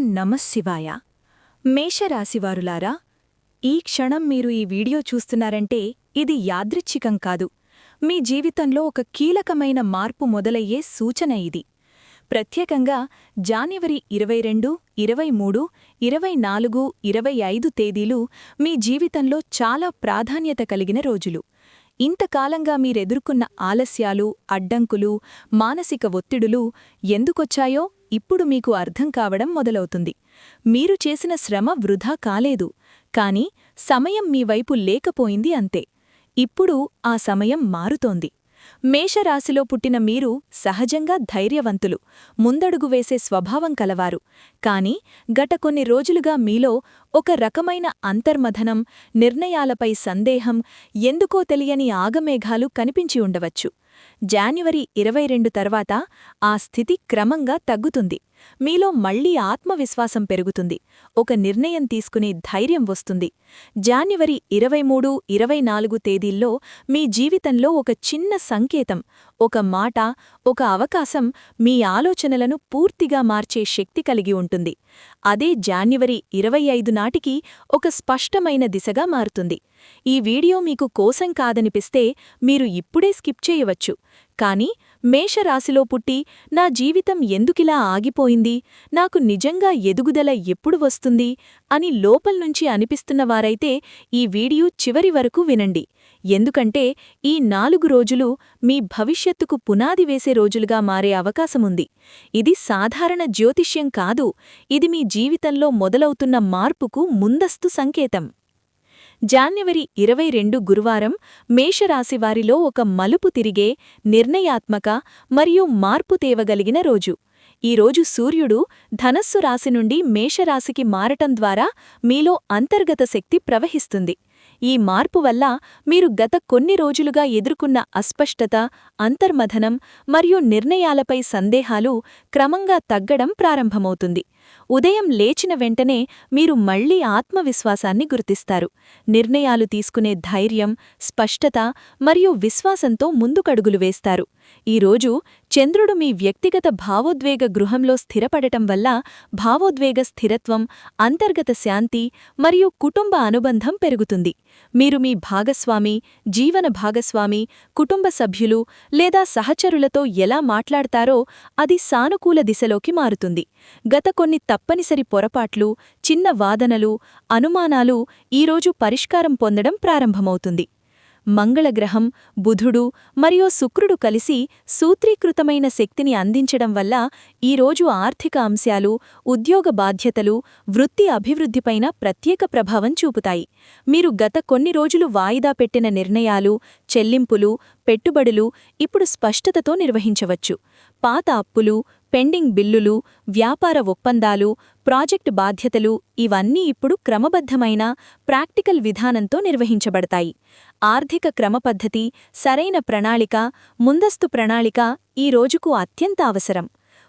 నమశివాయ మేషరాశివారులారా ఈ క్షణం మీరు ఈ వీడియో చూస్తున్నారంటే ఇది యాదృచ్ఛికం కాదు. మీ జీవితంలో ఒక కీలకమైన మార్పు మొదలయ్యే సూచన ఇది. ప్రత్యేకంగా జాన్యవరి ఇరవై రెండు ఇరవై మూడు ఇరవై నాలుగు ఇరవై ఐదు తేదీలు మీ జీవితంలో చాలా ప్రాధాన్యత కలిగిన రోజులు. ఇంతకాలంగా మీరెదుర్కొన్న ఆలస్యాలు అడ్డంకులు మానసిక ఒత్తిడులు ఎందుకొచ్చాయో ఇప్పుడు మీకు అర్థం కావడం మొదలవుతుంది. మీరు చేసిన శ్రమ వృధా కాలేదు. కాని సమయం మీ వైపు లేకపోయింది అంతే. ఇప్పుడు ఆ సమయం మారుతోంది. మేషరాశిలో పుట్టిన మీరు సహజంగా ధైర్యవంతులు. ముందడుగు వేసే స్వభావం కలవారు. కాని గత కొన్ని రోజులుగా మీలో ఒక రకమైన అంతర్మథనం నిర్ణయాలపై సందేహం ఎందుకో తెలియని ఆగమేఘాలు కనిపించి ఉండవచ్చు. జాన్యువరి ఇరవై రెండు తర్వాత ఆ స్థితి క్రమంగా తగ్గుతుంది. మీలో మళ్ళీ ఆత్మవిశ్వాసం పెరుగుతుంది. ఒక నిర్ణయం తీసుకునే ధైర్యం వస్తుంది. జాన్యువరి ఇరవై మూడు ఇరవై నాలుగు తేదీల్లో మీ జీవితంలో ఒక చిన్న సంకేతం ఒక మాట ఒక అవకాశం మీ ఆలోచనలను పూర్తిగా మార్చే శక్తి కలిగి ఉంటుంది. అదే జాన్యువరి ఇరవై ఐదు నాటికి ఒక స్పష్టమైన దిశగా మారుతుంది. ఈ వీడియో మీకు కోసం కాదనిపిస్తే మీరు ఇప్పుడే స్కిప్ చేయవచ్చు. కానీ మేషరాశిలో పుట్టి నా జీవితం ఎందుకిలా ఆగిపోయింది? నాకు నిజంగా ఎదుగుదల ఎప్పుడు వస్తుంది? అని లోపల్నుంచి అనిపిస్తున్నవారైతే ఈ వీడియో చివరి వరకు వినండి. ఎందుకంటే ఈ నాలుగు రోజులు మీ భవిష్యత్తుకు పునాది వేసే రోజులుగా మారే అవకాశముంది. ఇది సాధారణ జ్యోతిష్యం కాదు. ఇది మీ జీవితంలో మొదలవుతున్న మార్పుకు ముందస్తు సంకేతం. జాన్యవరి ఇరవై రెండు గురువారం మేషరాశివారిలో ఒక మలుపు తిరిగే నిర్ణయాత్మక మరియు మార్పు తేవగలిగిన రోజు. ఈరోజు సూర్యుడు ధనస్సు రాశి నుండి మేషరాశికి మారటం ద్వారా మీలో అంతర్గత శక్తి ప్రవహిస్తుంది. ఈ మార్పు వల్ల మీరు గత కొన్ని రోజులుగా ఎదుర్కొన్న అస్పష్టత అంతర్మథనం మరియు నిర్ణయాలపై సందేహాలు క్రమంగా తగ్గడం ప్రారంభమవుతుంది. ఉదయం లేచిన వెంటనే మీరు మళ్ళీ ఆత్మవిశ్వాసాన్ని గుర్తిస్తారు. నిర్ణయాలు తీసుకునే ధైర్యం స్పష్టత మరియు విశ్వాసంతో ముందుకడుగులు వేస్తారు. ఈరోజు చంద్రుడు మీ వ్యక్తిగత భావోద్వేగ గృహంలో స్థిరపడటం వల్ల భావోద్వేగ స్థిరత్వం అంతర్గత శాంతి మరియు కుటుంబ అనుబంధం పెరుగుతుంది. మీరు మీ భాగస్వామి జీవన భాగస్వామి కుటుంబ సభ్యులు లేదా సహచరులతో ఎలా మాట్లాడతారో అది సానుకూల దిశలోకి మారుతుంది. గత కొన్ని తప్పనిసరి పొరపాట్లు చిన్న వాదనలు అనుమానాలు ఈరోజు పరిష్కారం పొందడం ప్రారంభమవుతుంది. మంగళగ్రహం బుధుడు మరియు శుక్రుడు కలిసి సూత్రీకృతమైన శక్తిని అందించడం వల్ల ఈరోజు ఆర్థిక అంశాలు ఉద్యోగ బాధ్యతలు వృత్తి అభివృద్ధిపైన ప్రత్యేక ప్రభావం చూపుతాయి. మీరు గత కొన్ని రోజులు వాయిదా పెట్టిన నిర్ణయాలు చెల్లింపులు పెట్టుబడులు ఇప్పుడు స్పష్టతతో నిర్వహించవచ్చు. పాత అప్పులు పెండింగ్ బిల్లులు వ్యాపార ఒప్పందాలు ప్రాజెక్టు బాధ్యతలు ఇవన్నీ ఇప్పుడు క్రమబద్ధమైన ప్రాక్టికల్ విధానంతో నిర్వహించబడతాయి. ఆర్థిక క్రమపద్ధతి సరైన ప్రణాళిక ముందస్తు ప్రణాళిక ఈ రోజుకు అత్యంత అవసరం.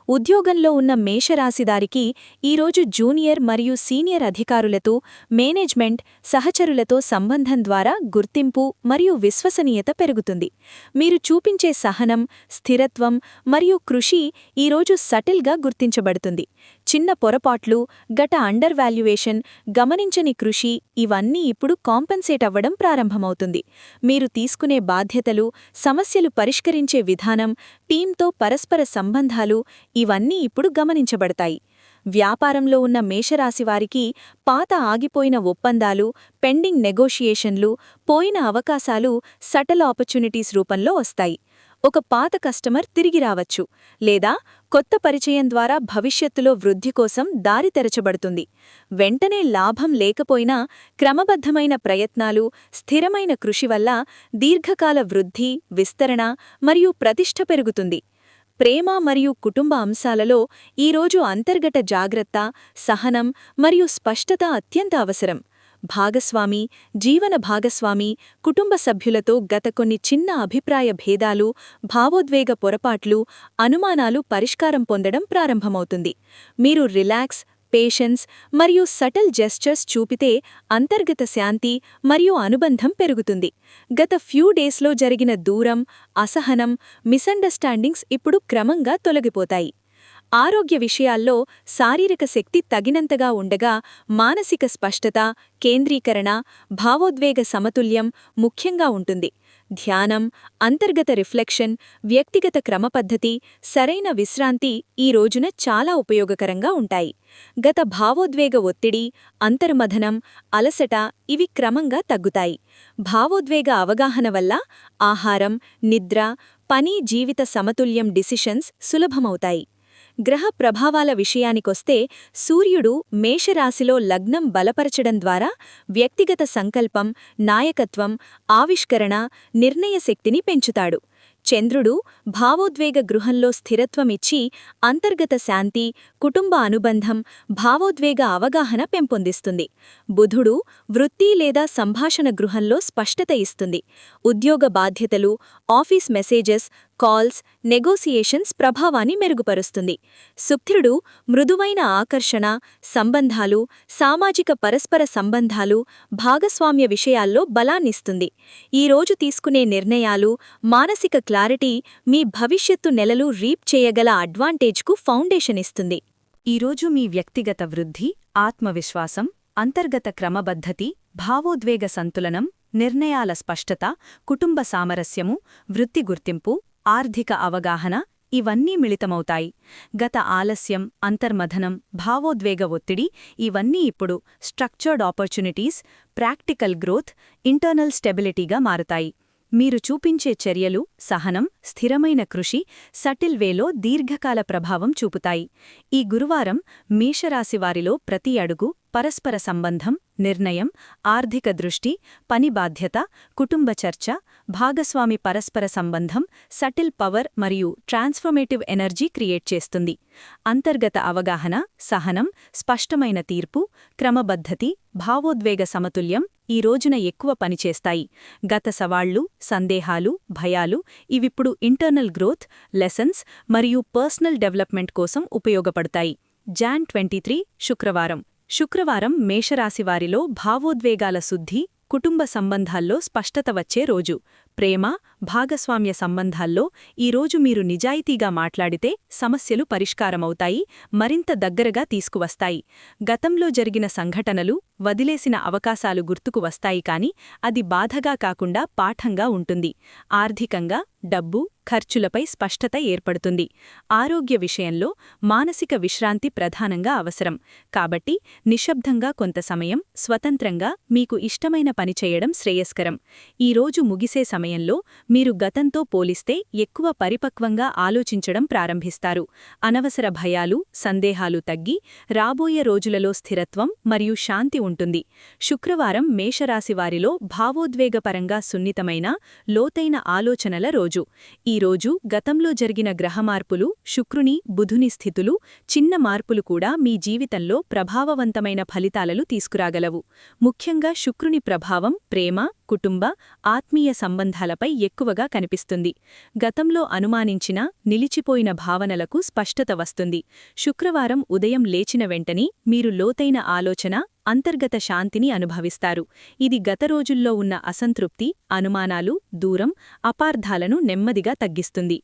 ఉద్యోగంలో ఉన్న మేషరాశిదారికి ఈరోజు జూనియర్ మరియు సీనియర్ అధికారులతో మేనేజ్మెంట్ సహచరులతో సంబంధం ద్వారా గుర్తింపు మరియు విశ్వసనీయత పెరుగుతుంది. మీరు చూపించే సహనం స్థిరత్వం మరియు కృషి ఈరోజు సటిల్గా గుర్తించబడుతుంది. చిన్న పొరపాట్లు గట అండర్ వాల్యుయేషన్ గమనించని కృషి ఇవన్నీ ఇప్పుడు కాంపెన్సేట్ అవ్వడం ప్రారంభమవుతుంది. మీరు తీసుకునే బాధ్యతలు సమస్యలు పరిష్కరించే విధానం టీంతో పరస్పర సంబంధాలు ఇవన్నీ ఇప్పుడు గమనించబడతాయి. వ్యాపారంలో ఉన్న మేషరాశివారికి పాత ఆగిపోయిన ఒప్పందాలు పెండింగ్ నెగోషియేషన్లు పోయిన అవకాశాలు సటల్ ఆపర్చునిటీస్ రూపంలో వస్తాయి. ఒక పాత కస్టమర్ తిరిగి రావచ్చు లేదా కొత్త పరిచయం ద్వారా భవిష్యత్తులో వృద్ధి కోసం దారి తెరచబడుతుంది. వెంటనే లాభం లేకపోయినా క్రమబద్ధమైన ప్రయత్నాలు స్థిరమైన కృషి వల్ల దీర్ఘకాల వృద్ధి విస్తరణ మరియు ప్రతిష్ఠ పెరుగుతుంది. ప్రేమ మరియు కుటుంబ అంశాలలో ఈరోజు అంతర్గత జాగ్రత్త సహనం మరియు స్పష్టత అత్యంత అవసరం. భాగస్వామి జీవన భాగస్వామి కుటుంబ సభ్యులతో గత కొన్ని చిన్న అభిప్రాయ భేదాలు భావోద్వేగ పొరపాట్లు అనుమానాలు పరిష్కారం పొందడం ప్రారంభమవుతుంది. మీరు రిలాక్స్ పేషెన్స్ మరియు సటల్ జెస్చర్స్ చూపితే అంతర్గత శాంతి మరియు అనుబంధం పెరుగుతుంది. గత ఫ్యూ డేస్లో జరిగిన దూరం అసహనం మిస్అండర్స్టాండింగ్స్ ఇప్పుడు క్రమంగా తొలగిపోతాయి. ఆరోగ్య విషయాల్లో శారీరక శక్తి తగినంతగా ఉండగా మానసిక స్పష్టత కేంద్రీకరణ భావోద్వేగ సమతుల్యం ముఖ్యంగా ఉంటుంది. ధ్యానం అంతర్గత రిఫ్లెక్షన్ వ్యక్తిగత క్రమపద్ధతి సరైన విశ్రాంతి ఈ రోజున చాలా ఉపయోగకరంగా ఉంటాయి. గత భావోద్వేగ ఒత్తిడి అంతర్మథనం అలసట ఇవి క్రమంగా తగ్గుతాయి. భావోద్వేగ అవగాహన వల్ల ఆహారం నిద్ర పని జీవిత సమతుల్యం డిసిషన్స్ సులభమవుతాయి. గ్రహ ప్రభావాల విషయానికొస్తే సూర్యుడు మేషరాశిలో లగ్నం బలపరచడం ద్వారా వ్యక్తిగత సంకల్పం నాయకత్వం ఆవిష్కరణ నిర్ణయశక్తిని పెంచుతాడు. చంద్రుడు భావోద్వేగ గృహంలో స్థిరత్వమిచ్చి అంతర్గత శాంతి కుటుంబ అనుబంధం భావోద్వేగ అవగాహన పెంపొందిస్తుంది. బుధుడు వృత్తి లేదా సంభాషణ గృహంలో స్పష్టత ఇస్తుంది. ఉద్యోగ బాధ్యతలు ఆఫీస్ మెసేజెస్ కాల్స్ నెగోసియేషన్స్ ప్రభావాన్ని మెరుగుపరుస్తుంది. శుక్రుడు మృదువైన ఆకర్షణ సంబంధాలు సామాజిక పరస్పర సంబంధాలు భాగస్వామ్య విషయాల్లో బలాన్నిస్తుంది. ఈరోజు తీసుకునే నిర్ణయాలు మానసిక క్లారిటీ మీ భవిష్యత్తు నెలలు రీప్ చేయగల అడ్వాంటేజ్కు ఫౌండేషన్ ఇస్తుంది. ఈరోజు మీ వ్యక్తిగత వృద్ధి ఆత్మవిశ్వాసం అంతర్గత క్రమబద్ధతి భావోద్వేగ సంతులనం నిర్ణయాల స్పష్టత కుటుంబ సామరస్యము వృత్తి గుర్తింపు ఆర్థిక అవగాహన ఇవన్నీ మిళితమవుతాయి. గత ఆలస్యం అంతర్మథనం భావోద్వేగ ఒత్తిడి ఇవన్నీ ఇప్పుడు structured opportunities practical growth internal స్టెబిలిటీగా మారుతాయి. మీరు చూపించే చర్యలు సహనం స్థిరమైన కృషి సటిల్ వేలో దీర్ఘకాల ప్రభావం చూపుతాయి. ఈ గురువారం మేషరాశివారిలో ప్రతి అడుగు పరస్పర సంబంధం నిర్ణయం ఆర్థిక దృష్టి పని బాధ్యత కుటుంబ చర్చ భాగస్వామి పరస్పర సంబంధం సటిల్ పవర్ మరియు ట్రాన్స్ఫర్మేటివ్ ఎనర్జీ క్రియేట్ చేస్తుంది. అంతర్గత అవగాహన సహనం స్పష్టమైన తీర్పు క్రమబద్ధతి భావోద్వేగ సమతుల్యం ఈ రోజున ఎక్కువ పనిచేస్తాయి. గత సవాళ్ళు సందేహాలు భయాలు ఇవిప్పుడు ఇంటర్నల్ గ్రోత్ లెసన్స్ మరియు పర్సనల్ డెవలప్మెంట్ కోసం ఉపయోగపడతాయి. జాన్ ట్వంటీ శుక్రవారం. శుక్రవారం మేషరాశివారిలో భావోద్వేగాల శుద్ధి కుటుంబ సంబంధాల్లో స్పష్టత వచ్చే రోజు. ప్రేమ భాగస్వామ్య సంబంధాల్లో ఈరోజు మీరు నిజాయితీగా మాట్లాడితే సమస్యలు పరిష్కారమవుతాయి మరింత దగ్గరగా తీసుకువస్తాయి. గతంలో జరిగిన సంఘటనలు వదిలేసిన అవకాశాలు గుర్తుకు వస్తాయి కాని అది బాధగా కాకుండా పాఠంగా ఉంటుంది. ఆర్థికంగా డబ్బు ఖర్చులపై స్పష్టత ఏర్పడుతుంది. ఆరోగ్య విషయంలో మానసిక విశ్రాంతి ప్రధానంగా అవసరం. కాబట్టి నిశ్శబ్దంగా కొంత సమయం స్వతంత్రంగా మీకు ఇష్టమైన పని చేయడం శ్రేయస్కరం. ఈరోజు ముగిసే సమయంలో మీరు గతంతో పోలిస్తే ఎక్కువ పరిపక్వంగా ఆలోచించడం ప్రారంభిస్తారు. అనవసర భయాలు సందేహాలు తగ్గి రాబోయే రోజులలో స్థిరత్వం మరియు శాంతి ఉంటుంది. శుక్రవారం మేషరాశివారిలో భావోద్వేగపరంగా సున్నితమైన లోతైన ఆలోచనల రోజు. ఈరోజు గతంలో జరిగిన గ్రహమార్పులు శుక్రుని బుధుని స్థితులు చిన్న మార్పులు కూడా మీ జీవితంలో ప్రభావవంతమైన ఫలితాలను తీసుకురాగలవు. ముఖ్యంగా శుక్రుని ప్రభావం ప్రేమ కుటుంబ ఆత్మీయ సంబంధాలపై ఎక్కువగా కనిపిస్తుంది. గతంలో అనుమానించిన నిలిచిపోయిన భావనలకు స్పష్టత వస్తుంది. శుక్రవారం ఉదయం లేచిన వెంటనే మీరు లోతైన ఆలోచన అంతర్గత శాంతిని అనుభవిస్తారు. ఇది గత రోజుల్లో ఉన్న అసంతృప్తి అనుమానాలు దూరం అపార్థాలను నెమ్మదిగా తగ్గిస్తుంది.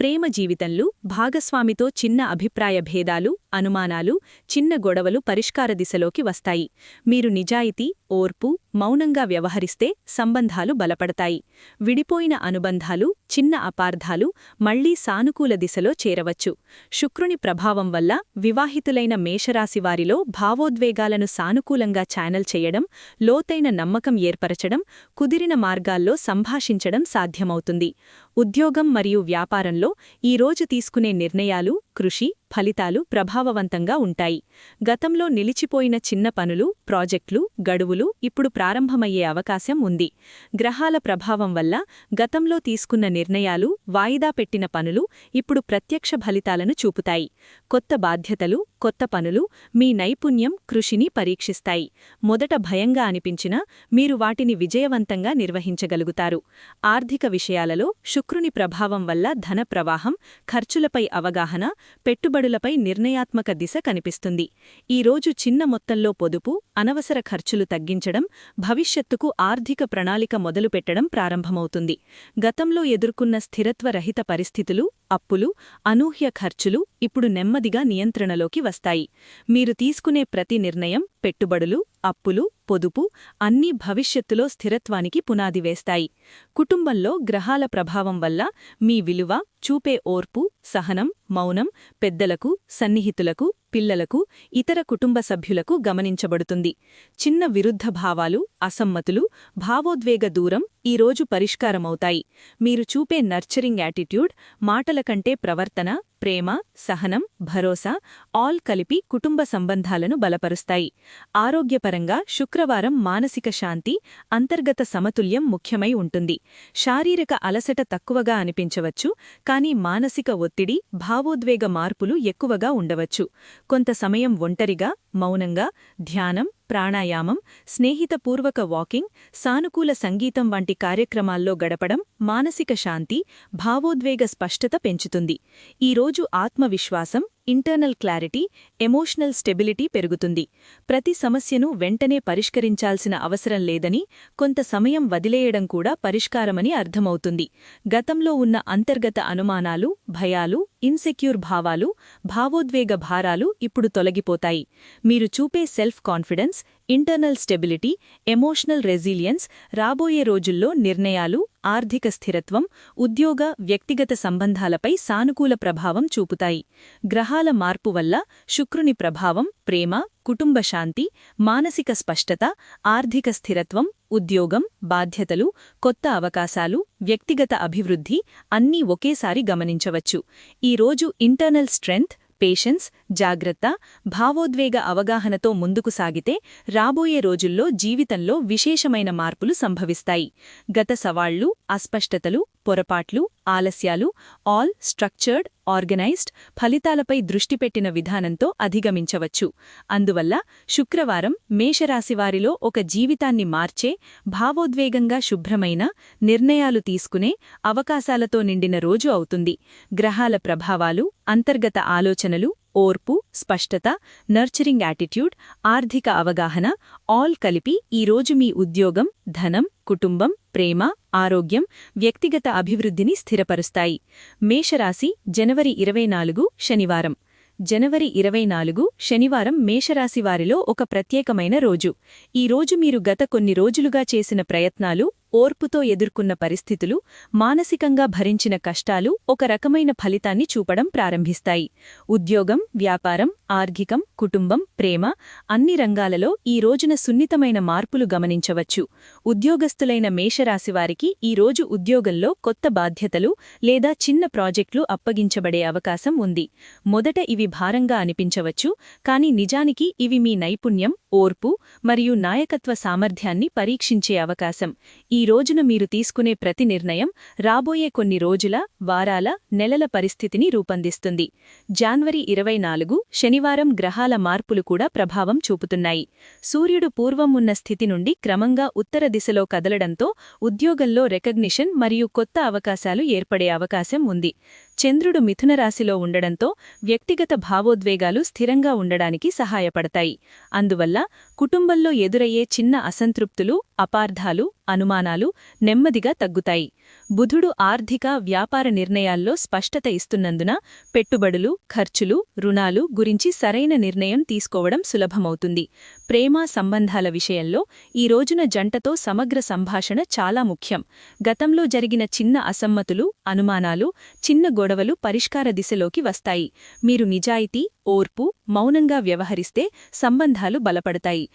ప్రేమ జీవితంలో భాగస్వామితో చిన్న అభిప్రాయ భేదాలు అనుమానాలు చిన్న గొడవలు పరిష్కార దిశలోకి వస్తాయి. మీరు నిజాయితీ ఓర్పు మౌనంగా వ్యవహరిస్తే సంబంధాలు బలపడతాయి. విడిపోయిన అనుబంధాలు చిన్న అపార్థాలు మళ్ళీ సానుకూల దిశలో చేరవచ్చు. శుక్రుని ప్రభావం వల్ల వివాహితులైన మేషరాశివారిలో భావోద్వేగాలను సానుకూలంగా ఛానల్ చేయడం లోతైన నమ్మకం ఏర్పరచడం కుదిరిన మార్గాల్లో సంభాషించడం సాధ్యమవుతుంది. ఉద్యోగం మరియు వ్యాపారంలో ఈరోజు తీసుకునే నిర్ణయాలు కృషి ఫలితాలు ప్రభావవంతంగా ఉంటాయి. గతంలో నిలిచిపోయిన చిన్న పనులు ప్రాజెక్టులు గడువులు ఇప్పుడు ప్రారంభమయ్యే అవకాశం ఉంది. గ్రహాల ప్రభావం వల్ల గతంలో తీసుకున్న నిర్ణయాలు వాయిదా పెట్టిన పనులు ఇప్పుడు ప్రత్యక్ష ఫలితాలను చూపుతాయి. కొత్త బాధ్యతలు కొత్త పనులు మీ నైపుణ్యం కృషిని పరీక్షిస్తాయి. మొదట భయంగా అనిపించినా మీరు వాటిని విజయవంతంగా నిర్వహించగలుగుతారు. ఆర్థిక విషయాలలో శుక్రుని ప్రభావం వల్ల ధన ప్రవాహం ఖర్చులపై అవగాహన పెట్టుబడులపై నిర్ణయాత్మక దిశ కనిపిస్తుంది. ఈరోజు చిన్న మొత్తంలో పొదుపు అనవసర ఖర్చులు తగ్గించడం భవిష్యత్తుకు ఆర్థిక ప్రణాళిక మొదలుపెట్టడం ప్రారంభమవుతుంది. గతంలో ఎదుర్కొన్న స్థిరత్వరహిత పరిస్థితులు అప్పులు అనూహ్య ఖర్చులు ఇప్పుడు నెమ్మదిగా నియంత్రణలోకి వస్తాయి. మీరు తీసుకునే ప్రతి నిర్ణయం పెట్టుబడులు అప్పులు పొదుపు అన్నీ భవిష్యత్తులో స్థిరత్వానికి పునాది వేస్తాయి. కుటుంబంలో గ్రహాల ప్రభావం వల్ల మీ విలువ చూపే ఓర్పు సహనం మౌనం పెద్దలకు సన్నిహితులకు పిల్లలకు ఇతర కుటుంబ సభ్యులకు గమనించబడుతుంది. చిన్న విరుద్ధ భావాలు అసమ్మతులు భావోద్వేగ దూరం ఈరోజు పరిష్కారమవుతాయి. మీరు చూపే నర్చరింగ్ యాటిట్యూడ్ మాటల కంటే ప్రవర్తన ప్రేమ సహనం భరోసా ఆల్ కలిపి కుటుంబ సంబంధాలను బలపరుస్తాయి. ఆరోగ్యపరంగా శుక్రవారం మానసిక శాంతి అంతర్గత సమతుల్యం ముఖ్యమై ఉంటుంది. శారీరక అలసట తక్కువగా అనిపించవచ్చు కానీ మానసిక ఒత్తిడి భావోద్వేగ మార్పులు ఎక్కువగా ఉండవచ్చు. కొంత సమయం ఒంటరిగా మౌనంగా ధ్యానం ప్రాణాయామం స్నేహితపూర్వక వాకింగ్ సానుకూల సంగీతం వంటి కార్యక్రమాల్లో గడపడం మానసిక శాంతి భావోద్వేగ స్పష్టత పెంచుతుంది. ఈరోజు ఆత్మవిశ్వాసం ఇంటర్నల్ క్లారిటీ ఎమోషనల్ స్టెబిలిటీ పెరుగుతుంది. ప్రతి సమస్యను వెంటనే పరిష్కరించాల్సిన అవసరం లేదని కొంత సమయం వదిలేయడం కూడా పరిష్కారమని అర్థమవుతుంది. గతంలో ఉన్న అంతర్గత అనుమానాలు భయాలు ఇన్సెక్యూర్ భావాలు భావోద్వేగ భారాలు ఇప్పుడు తొలగిపోతాయి. మీరు చూపే self confidence internal stability emotional resilience రాబోయే రోజుల్లో నిర్ణయాలు ఆర్థిక స్థిరత్వం ఉద్యోగ వ్యక్తిగత సంబంధాలపై సానుకూల ప్రభావం చూపుతాయి. గ్రహాల మార్పు వల్ల శుక్రుని ప్రభావం ప్రేమ కుటుంబ శాంతి మానసిక స్పష్టత ఆర్థిక స్థిరత్వం ఉద్యోగం బాధ్యతలు కొత్త అవకాశాలు వ్యక్తిగత అభివృద్ధి అన్నీ ఒకేసారి గమనించవచ్చు. ఈరోజు ఇంటర్నల్ స్ట్రెంగ్త్ పేషెన్స్ జాగ్రత్త భావోద్వేగ అవగాహనతో ముందుకు సాగితే రాబోయే రోజుల్లో జీవితంలో విశేషమైన మార్పులు సంభవిస్తాయి. గత సవాళ్ళు అస్పష్టతలు పొరపాట్లు ఆలస్యాలు ఆల్ స్ట్రక్చర్డ్ ఆర్గనైజ్డ్ ఫలితాలపై దృష్టి పెట్టిన విధానంతో అధిగమించవచ్చు. అందువల్ల శుక్రవారం మేషరాశివారిలో ఒక జీవితాన్ని మార్చే భావోద్వేగంగా శుభ్రమైన నిర్ణయాలు తీసుకునే అవకాశాలతో నిండిన రోజు అవుతుంది. గ్రహాల ప్రభావాలు అంతర్గత ఆలోచనలు ఓర్పు స్పష్టత నర్చరింగ్ యాటిట్యూడ్ ఆర్థిక అవగాహన ఆల్ కలిపి ఈరోజు మీ ఉద్యోగం ధనం కుటుంబం ప్రేమ ఆరోగ్యం వ్యక్తిగత అభివృద్ధిని స్థిరపరుస్తాయి. మేషరాశి జనవరి ఇరవై నాలుగు శనివారం. జనవరి ఇరవై నాలుగు శనివారం మేషరాశివారిలో ఒక ప్రత్యేకమైన రోజు. ఈ రోజు మీరు గత కొన్ని రోజులుగా చేసిన ప్రయత్నాలు ఓర్పుతో ఎదుర్కొన్న పరిస్థితులు మానసికంగా భరించిన కష్టాలు ఒక రకమైన ఫలితాన్ని చూపడం ప్రారంభిస్తాయి. ఉద్యోగం వ్యాపారం ఆర్థికం కుటుంబం ప్రేమ అన్ని రంగాలలో ఈ రోజున సున్నితమైన మార్పులు గమనించవచ్చు. ఉద్యోగస్తులైన మేషరాశివారికి ఈ రోజు ఉద్యోగంలో కొత్త బాధ్యతలు లేదా చిన్న ప్రాజెక్టులు అప్పగించబడే అవకాశం ఉంది. మొదట ఇవి భారంగా అనిపించవచ్చు కానీ నిజానికి ఇవి మీ నైపుణ్యం ఓర్పు మరియు నాయకత్వ సామర్థ్యాన్ని పరీక్షించే అవకాశం. ఈ రోజున మీరు తీసుకునే ప్రతి నిర్ణయం రాబోయే కొన్ని రోజుల వారాల నెలల పరిస్థితిని రూపొందిస్తుంది. జాన్వరి ఇరవై నాలుగు శనివారం గ్రహాల మార్పులు కూడా ప్రభావం చూపుతున్నాయి. సూర్యుడు పూర్వం ఉన్న స్థితి నుండి క్రమంగా ఉత్తర దిశలో కదలడంతో ఉద్యోగంలో రెకగ్నిషన్ మరియు కొత్త అవకాశాలు ఏర్పడే అవకాశం ఉంది. చంద్రుడు మిథునరాశిలో ఉండడంతో వ్యక్తిగత భావోద్వేగాలు స్థిరంగా ఉండడానికి సహాయపడతాయి. అందువల్ల కుటుంబంలో ఎదురయ్యే చిన్న అసంతృప్తులు అపార్థాలు అనుమానాలు నెమ్మదిగా తగ్గుతాయి. బుధుడు ఆర్థిక వ్యాపార నిర్ణయాల్లో స్పష్టత ఇస్తున్నందున పెట్టుబడులు ఖర్చులు రుణాలు గురించి సరైన నిర్ణయం తీసుకోవడం సులభమవుతుంది. ప్రేమ సంబంధాల విషయంలో ఈ రోజున జంటతో సమగ్ర సంభాషణ చాలా ముఖ్యం. గతంలో జరిగిన చిన్న అసమ్మతులు అనుమానాలు చిన్న గొడవలు పరిష్కార దిశలోకి వస్తాయి. మీరు నిజాయితీ ఓర్పు మౌనంగా వ్యవహరిస్తే సంబంధాలు బలపడతాయి.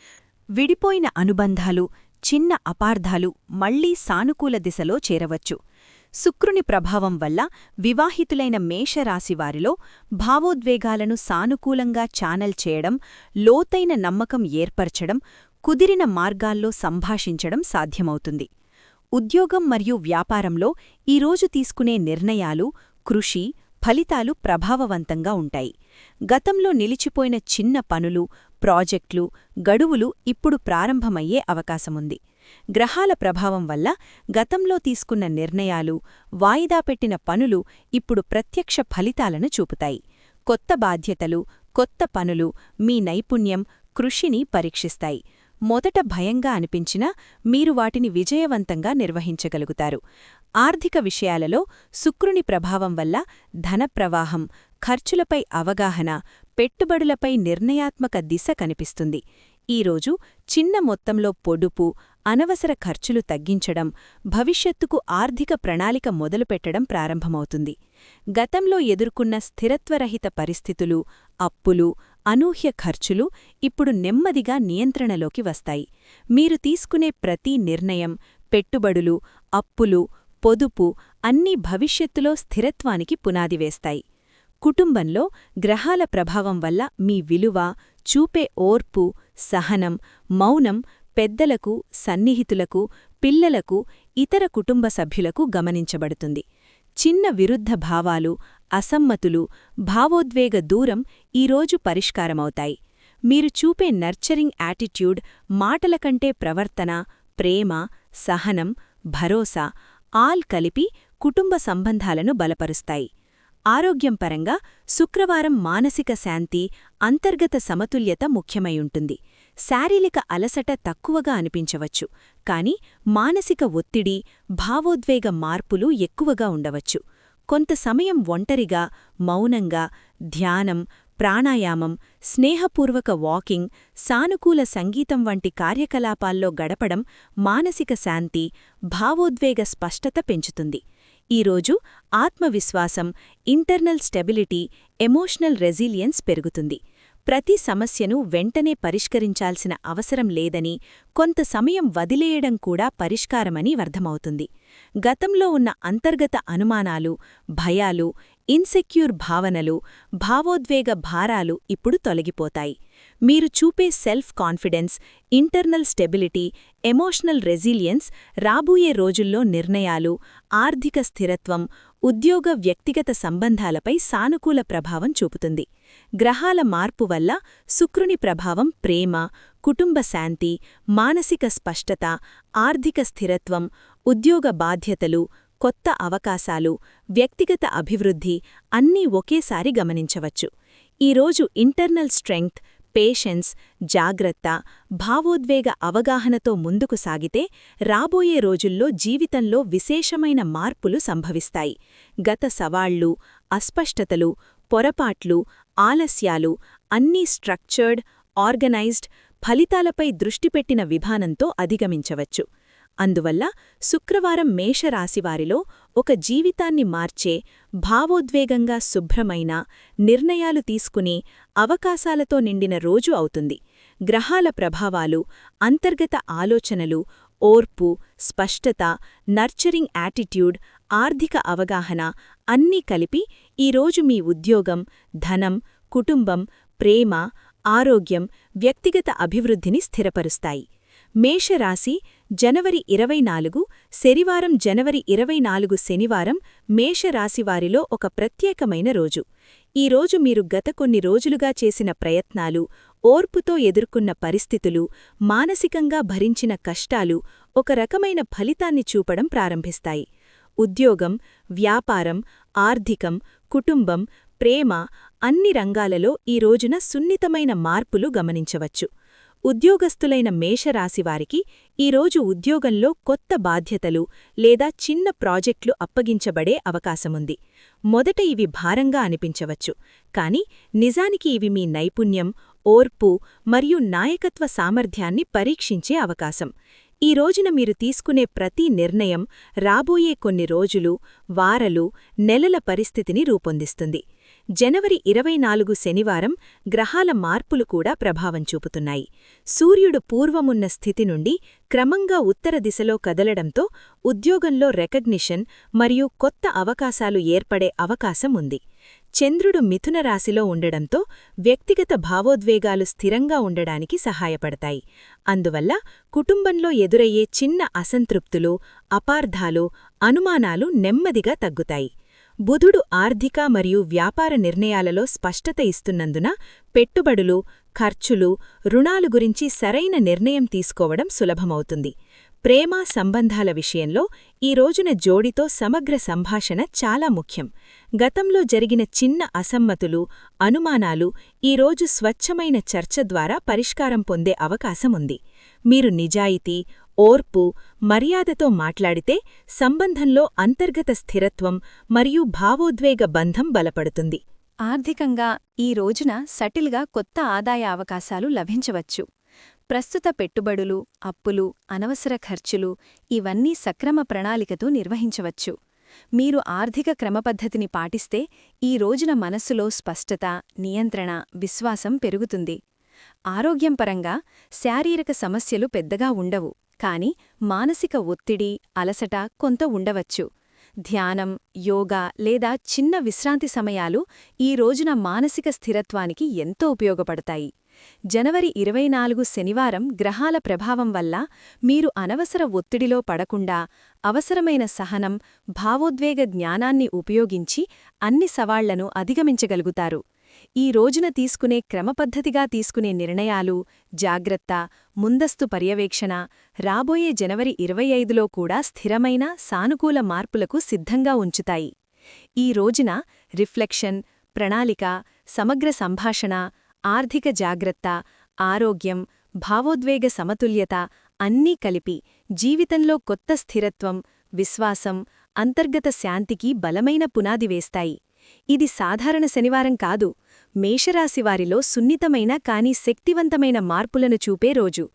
విడిపోయిన అనుబంధాలు చిన్న అపార్థాలు మళ్ళీ సానుకూల దిశలో చేరవచ్చు. శుక్రుని ప్రభావం వల్ల వివాహితులైన మేషరాశివారిలో భావోద్వేగాలను సానుకూలంగా ఛానల్ చేయడం లోతైన నమ్మకం ఏర్పరచడం కుదిరిన మార్గాల్లో సంభాషించడం సాధ్యమవుతుంది. ఉద్యోగం మరియు వ్యాపారంలో ఈరోజు తీసుకునే నిర్ణయాలు కృషి ఫలితాలు ప్రభావవంతంగా ఉంటాయి. గతంలో నిలిచిపోయిన చిన్న పనులు ప్రాజెక్టులు గడువులు ఇప్పుడు ప్రారంభమయ్యే అవకాశముంది. గ్రహాల ప్రభావం వల్ల గతంలో తీసుకున్న నిర్ణయాలు వాయిదా పెట్టిన పనులు ఇప్పుడు ప్రత్యక్ష ఫలితాలను చూపుతాయి. కొత్త బాధ్యతలు కొత్త పనులు మీ నైపుణ్యం కృషిని పరీక్షిస్తాయి. మొదట భయంగా అనిపించినా మీరు వాటిని విజయవంతంగా నిర్వహించగలుగుతారు. ఆర్థిక విషయాలలో శుక్రుని ప్రభావం వల్ల ధన ప్రవాహం ఖర్చులపై అవగాహన పెట్టుబడులపై నిర్ణయాత్మక దిశ కనిపిస్తుంది. ఈరోజు చిన్న మొత్తంలో పొడుపు అనవసర ఖర్చులు తగ్గించడం భవిష్యత్తుకు ఆర్థిక ప్రణాళిక మొదలుపెట్టడం ప్రారంభమవుతుంది. గతంలో ఎదుర్కొన్న స్థిరత్వరహిత పరిస్థితులు అప్పులు అనూహ్య ఖర్చులు ఇప్పుడు నెమ్మదిగా నియంత్రణలోకి వస్తాయి. మీరు తీసుకునే ప్రతి నిర్ణయం పెట్టుబడులు అప్పులు పొదుపు అన్నీ భవిష్యత్తులో స్థిరత్వానికి పునాది వేస్తాయి. కుటుంబంలో గ్రహాల ప్రభావం వల్ల మీ విలువ చూపే ఓర్పు సహనం మౌనం పెద్దలకు సన్నిహితులకు పిల్లలకు ఇతర కుటుంబ సభ్యులకు గమనించబడుతుంది. చిన్న విరుద్ధ భావాలు అసమ్మతులు భావోద్వేగ దూరం ఈరోజు పరిష్కారమవుతాయి. మీరు చూపే నర్చరింగ్ యాటిట్యూడ్ మాటల కంటే ప్రవర్తన ప్రేమ సహనం భరోసా ఆల్ కలిపి కుటుంబ సంబంధాలను బలపరుస్తాయి. ఆరోగ్యం పరంగా శుక్రవారం మానసిక శాంతి అంతర్గత సమతుల్యత ముఖ్యమై ఉంటుంది శారీరక అలసట తక్కువగా అనిపించవచ్చు కాని మానసిక ఒత్తిడి భావోద్వేగ మార్పులు ఎక్కువగా ఉండవచ్చు. కొంత సమయం ఒంటరిగా మౌనంగా ధ్యానం ప్రాణాయామం స్నేహపూర్వక వాకింగ్ సానుకూల సంగీతం వంటి కార్యకలాపాల్లో గడపడం మానసిక శాంతి భావోద్వేగ స్పష్టత పెంచుతుంది. ఈరోజు ఆత్మవిశ్వాసం ఇంటర్నల్ స్టెబిలిటీ ఎమోషనల్ రెసిలియన్స్ పెరుగుతుంది. ప్రతి సమస్యను వెంటనే పరిష్కరించాల్సిన అవసరం లేదని కొంత సమయం వదిలేయడం కూడా పరిష్కారమని అర్థమవుతుంది. గతంలో ఉన్న అంతర్గత అనుమానాలు భయాలు ఇన్సెక్యూర్ భావనలు భావోద్వేగ భారాలు ఇప్పుడు తొలగిపోతాయి. మీరు చూపే self confidence internal stability emotional resilience రాబోయే రోజుల్లో నిర్ణయాలు ఆర్థిక స్థిరత్వం ఉద్యోగ వ్యక్తిగత సంబంధాలపై సానుకూల ప్రభావం చూపుతుంది. గ్రహాల మార్పు వల్ల శుక్రుని ప్రభావం ప్రేమ కుటుంబ శాంతి మానసిక స్పష్టత ఆర్థిక స్థిరత్వం ఉద్యోగ బాధ్యతలు కొత్త అవకాశాలు వ్యక్తిగత అభివృద్ధి అన్నీ ఒకేసారి గమనించవచ్చు. ఈరోజు ఇంటర్నల్ స్ట్రెంగ్త్ పేషెన్స్ జాగ్రత్త భావోద్వేగ అవగాహనతో ముందుకు సాగితే రాబోయే రోజుల్లో జీవితంలో విశేషమైన మార్పులు సంభవిస్తాయి. గత సవాళ్ళు అస్పష్టతలు పొరపాట్లు ఆలస్యాలు అన్నీ స్ట్రక్చర్డ్ ఆర్గనైజ్డ్ ఫలితాలపై దృష్టి పెట్టిన విధానంతో అధిగమించవచ్చు. అందువల్ల శుక్రవారం మేషరాశివారిలో ఒక జీవితాన్ని మార్చే భావోద్వేగంగా శుభ్రమైన నిర్ణయాలు తీసుకుని అవకాశాలతో నిండిన రోజు అవుతుంది. గ్రహాల ప్రభావాలు అంతర్గత ఆలోచనలు ఓర్పు స్పష్టత నర్చరింగ్ యాటిట్యూడ్ ఆర్థిక అవగాహన అన్నీ కలిపి ఈరోజు మీ ఉద్యోగం ధనం కుటుంబం ప్రేమ ఆరోగ్యం వ్యక్తిగత అభివృద్ధిని స్థిరపరుస్తాయి. మేషరాశి జనవరి ఇరవై నాలుగు శనివారం జనవరి ఇరవై నాలుగు శనివారం మేషరాశివారిలో ఒక ప్రత్యేకమైన రోజు. ఈ రోజు మీరు గత కొన్ని రోజులుగా చేసిన ప్రయత్నాలు ఓర్పుతో ఎదుర్కొన్న పరిస్థితులు మానసికంగా భరించిన కష్టాలు ఒక రకమైన ఫలితాన్ని చూపడం ప్రారంభిస్తాయి. ఉద్యోగం వ్యాపారం ఆర్థికం కుటుంబం ప్రేమ అన్ని రంగాలలో ఈ రోజున సున్నితమైన మార్పులు గమనించవచ్చు. ఉద్యోగస్తులైన మేషరాశివారికి ఈరోజు ఉద్యోగంలో కొత్త బాధ్యతలు లేదా చిన్న ప్రాజెక్టులు అప్పగించబడే అవకాశముంది. మొదట ఇవి భారంగా అనిపించవచ్చు. కాని నిజానికి ఇవి మీ నైపుణ్యం ఓర్పు మరియు నాయకత్వ సామర్థ్యాన్ని పరీక్షించే అవకాశం. ఈ రోజున మీరు తీసుకునే ప్రతి నిర్ణయం రాబోయే కొన్ని రోజులు వారలు నెలల పరిస్థితిని రూపొందిస్తుంది. జనవరి ఇరవై నాలుగు శనివారం గ్రహాల మార్పులు కూడా ప్రభావం చూపుతున్నాయి. సూర్యుడు పూర్వమున్న స్థితి నుండి క్రమంగా ఉత్తర దిశలో కదలడంతో ఉద్యోగంలో రెకగ్నిషన్ మరియు కొత్త అవకాశాలు ఏర్పడే అవకాశం ఉంది. చంద్రుడు మిథున రాశిలో ఉండడంతో వ్యక్తిగత భావోద్వేగాలు స్థిరంగా ఉండడానికి సహాయపడతాయి. అందువల్ల కుటుంబంలో ఎదురయ్యే చిన్న అసంతృప్తులు అపార్థాలు అనుమానాలు నెమ్మదిగా తగ్గుతాయి. బుధుడు ఆర్థిక మరియు వ్యాపార నిర్ణయాలలో స్పష్టత ఇస్తున్నందున పెట్టుబడులు ఖర్చులు రుణాలు గురించి సరైన నిర్ణయం తీసుకోవడం సులభమవుతుంది. ప్రేమ సంబంధాల విషయంలో ఈ రోజున జోడితో సమగ్ర సంభాషణ చాలా ముఖ్యం. గతంలో జరిగిన చిన్న అసమ్మతులు అనుమానాలు ఈరోజు స్వచ్ఛమైన చర్చ ద్వారా పరిష్కారం పొందే అవకాశముంది. మీరు నిజాయితీ ఓర్పు మర్యాదతో మాట్లాడితే సంబంధంలో అంతర్గత స్థిరత్వం మరియు భావోద్వేగ బంధం బలపడుతుంది. ఆర్థికంగా ఈ రోజున సటిల్గా కొత్త ఆదాయ అవకాశాలు లభించవచ్చు. ప్రస్తుత పెట్టుబడులు అప్పులు అనవసర ఖర్చులు ఇవన్నీ సక్రమ ప్రణాళికతో నిర్వహించవచ్చు. మీరు ఆర్థిక క్రమపద్ధతిని పాటిస్తే ఈ రోజున మనస్సులో స్పష్టత నియంత్రణ విశ్వాసం పెరుగుతుంది. ఆరోగ్యం పరంగా శారీరక సమస్యలు పెద్దగా ఉండవు. కాని మానసిక ఒత్తిడి అలసట కొంత ఉండవచ్చు. ధ్యానం యోగా లేదా చిన్న విశ్రాంతి సమయాలు ఈ రోజున మానసిక స్థిరత్వానికి ఎంతో ఉపయోగపడతాయి. జనవరి ఇరవై నాలుగు శనివారం గ్రహాల ప్రభావం వల్ల మీరు అనవసర ఒత్తిడిలో పడకుండా అవసరమైన సహనం భావోద్వేగ జ్ఞానాన్ని ఉపయోగించి అన్ని సవాళ్ళను అధిగమించగలుగుతారు. ఈ రోజున తీసుకునే క్రమపద్ధతిగా తీసుకునే నిర్ణయాలు జాగ్రత్త ముందస్తు పర్యవేక్షణ రాబోయే జనవరి ఇరవై ఐదులో కూడా స్థిరమైన సానుకూల మార్పులకు సిద్ధంగా ఉంచుతాయి. ఈ రోజున రిఫ్లెక్షన్ ప్రణాళిక సమగ్ర సంభాషణ ఆర్థిక జాగ్రత్త ఆరోగ్యం భావోద్వేగ సమతుల్యత అన్నీ కలిపి జీవితంలో కొత్త స్థిరత్వం విశ్వాసం అంతర్గత శాంతికి బలమైన పునాది వేస్తాయి. ఇది సాధారణ శనివారం కాదు. మేషరాశివారిలో సున్నితమైన కాని శక్తివంతమైన మార్పులను చూపే రోజు.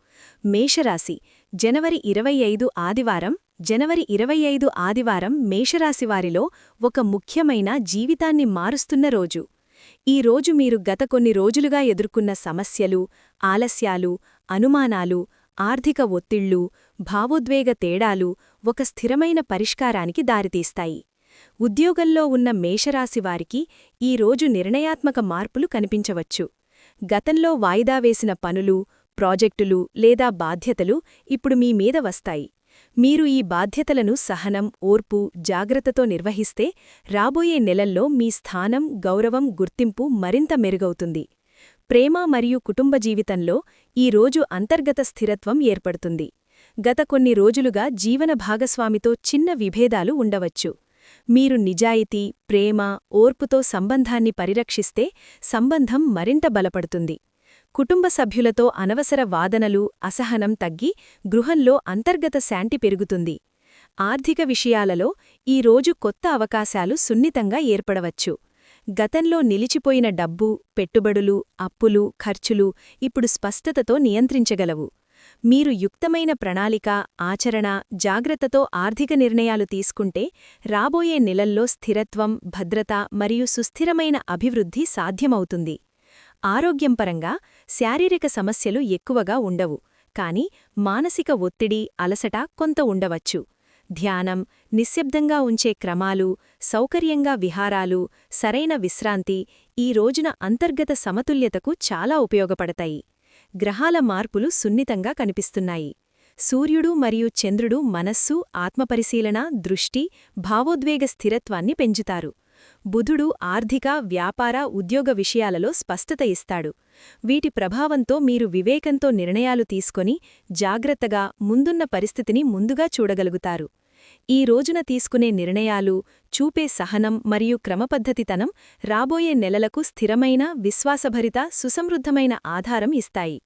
మేషరాశి జనవరి ఇరవై ఐదు ఆదివారం జనవరి ఇరవై ఐదు ఆదివారం మేషరాశివారిలో ఒక ముఖ్యమైన జీవితాన్ని మారుస్తున్న రోజు. ఈ రోజు మీరు గత కొన్ని రోజులుగా ఎదుర్కొన్న సమస్యలు ఆలస్యాలు అనుమానాలు ఆర్థిక ఒత్తిళ్ళు భావోద్వేగ తేడాలు ఒక స్థిరమైన పరిష్కారానికి దారితీస్తాయి. ఉద్యోగంలో ఉన్న మేషరాశివారికి ఈ రోజు నిర్ణయాత్మక మార్పులు కనిపించవచ్చు. గతంలో వాయిదా వేసిన పనులు ప్రాజెక్టులు లేదా బాధ్యతలు ఇప్పుడు మీ మీద వస్తాయి. మీరు ఈ బాధ్యతలను సహనం ఓర్పు జాగ్రత్తతో నిర్వహిస్తే రాబోయే నెలల్లో మీ స్థానం గౌరవం గుర్తింపు మరింత మెరుగవుతుంది. ప్రేమ మరియు కుటుంబ జీవితంలో ఈ రోజు అంతర్గత స్థిరత్వం ఏర్పడుతుంది. గత కొన్ని రోజులుగా జీవన భాగస్వామితో చిన్న విభేదాలు ఉండవచ్చు. మీరు నిజాయితీ ప్రేమ ఓర్పుతో సంబంధాన్ని పరిరక్షిస్తే సంబంధం మరింత బలపడుతుంది. కుటుంబ సభ్యులతో అనవసర వాదనలు అసహనం తగ్గి గృహంలో అంతర్గత శాంతి పెరుగుతుంది. ఆర్థిక విషయాలలో ఈ రోజు కొత్త అవకాశాలు సున్నితంగా ఏర్పడవచ్చు. గతంలో నిలిచిపోయిన డబ్బు పెట్టుబడులు అప్పులు ఖర్చులు ఇప్పుడు స్పష్టతతో నియంత్రించగలవు. మీరు యుక్తమైన ప్రణాళిక ఆచరణ జాగ్రత్తతో ఆర్థిక నిర్ణయాలు తీసుకుంటే రాబోయే నెలల్లో స్థిరత్వం భద్రత మరియు సుస్థిరమైన అభివృద్ధి సాధ్యమవుతుంది. ఆరోగ్యం పరంగా శారీరక సమస్యలు ఎక్కువగా ఉండవు కాని మానసిక ఒత్తిడి అలసట కొంత ఉండవచ్చు. ధ్యానం నిశ్శబ్దంగా ఉంచే క్రమాలు సౌకర్యంగా విహారాలు సరైన విశ్రాంతి ఈ రోజున అంతర్గత సమతుల్యతకు చాలా ఉపయోగపడతాయి. గ్రహాల మార్పులు సున్నితంగా కనిపిస్తున్నాయి. సూర్యుడు మరియు చంద్రుడు మనస్సు ఆత్మపరిశీలన దృష్టి భావోద్వేగ స్థిరత్వాన్ని పెంచుతారు. బుధుడు ఆర్థిక వ్యాపార ఉద్యోగ విషయాలలో స్పష్టత ఇస్తాడు. వీటి ప్రభావంతో మీరు వివేకంతో నిర్ణయాలు తీసుకొని జాగ్రత్తగా ముందున్న పరిస్థితిని ముందుగా చూడగలుగుతారు. ఈ రోజున తీసుకునే నిర్ణయాలు చూపే సహనం మరియు క్రమపద్ధతితనం రాబోయే నెలలకు స్థిరమైన విశ్వాసభరిత సుసమృద్ధమైన ఆధారం ఇస్తాయి.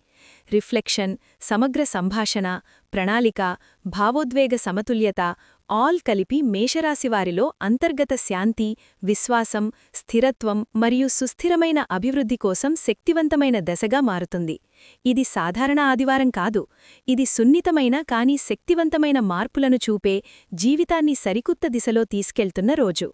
రిఫ్లెక్షన్ సమగ్ర సంభాషణ ప్రణాళిక భావోద్వేగ సమతుల్యత ఆల్ కలిపి మేషరాశివారిలో అంతర్గత శాంతి విశ్వాసం స్థిరత్వం మరియు సుస్థిరమైన అభివృద్ధి కోసం శక్తివంతమైన దశగా మారుతుంది. ఇది సాధారణ ఆదివారం కాదు. ఇది సున్నితమైన కానీ శక్తివంతమైన మార్పులను చూపే జీవితాన్ని సరికొత్త దిశలో తీసుకెళ్తున్న రోజు.